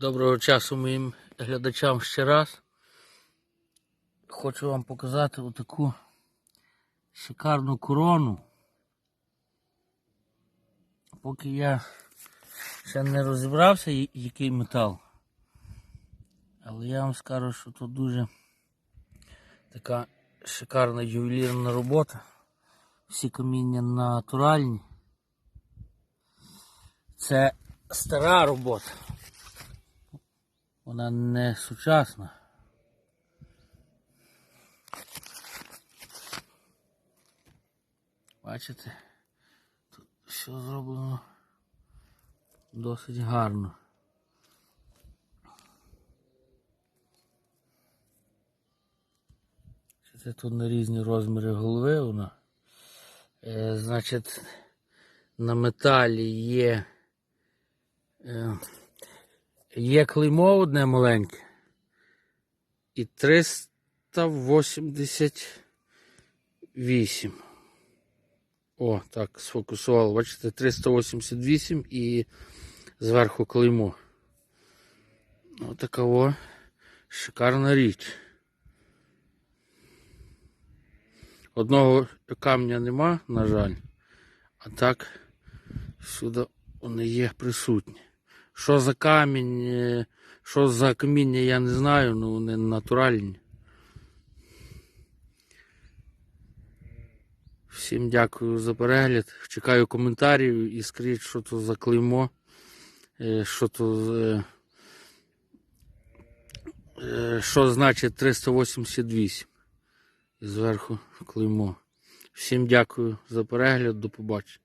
Доброго часу моїм глядачам ще раз. Хочу вам показати отаку шикарну корону. Поки я ще не розібрався, який метал. Але я вам скажу, що тут дуже така шикарна ювелірна робота. Всі каміння натуральні. Це стара робота. Вона не сучасна. Бачите? Тут все зроблено досить гарно. Це тут на різні розміри голови вона. Е, значить, на металі є. Е, Є клеймо одне маленьке. І 388. О, так, сфокусував. Бачите, 388 і зверху клеймо. Отака о шикарна річ. Одного камня нема, на жаль. А так, сюди вони є присутні. Що за камінь, е, що за каміння, я не знаю, але вони натуральні. Всім дякую за перегляд. Чекаю коментарів і скажіть, що то за клеймо, е, що то е, що значить 388. І зверху клеймо. Всім дякую за перегляд, до побачення.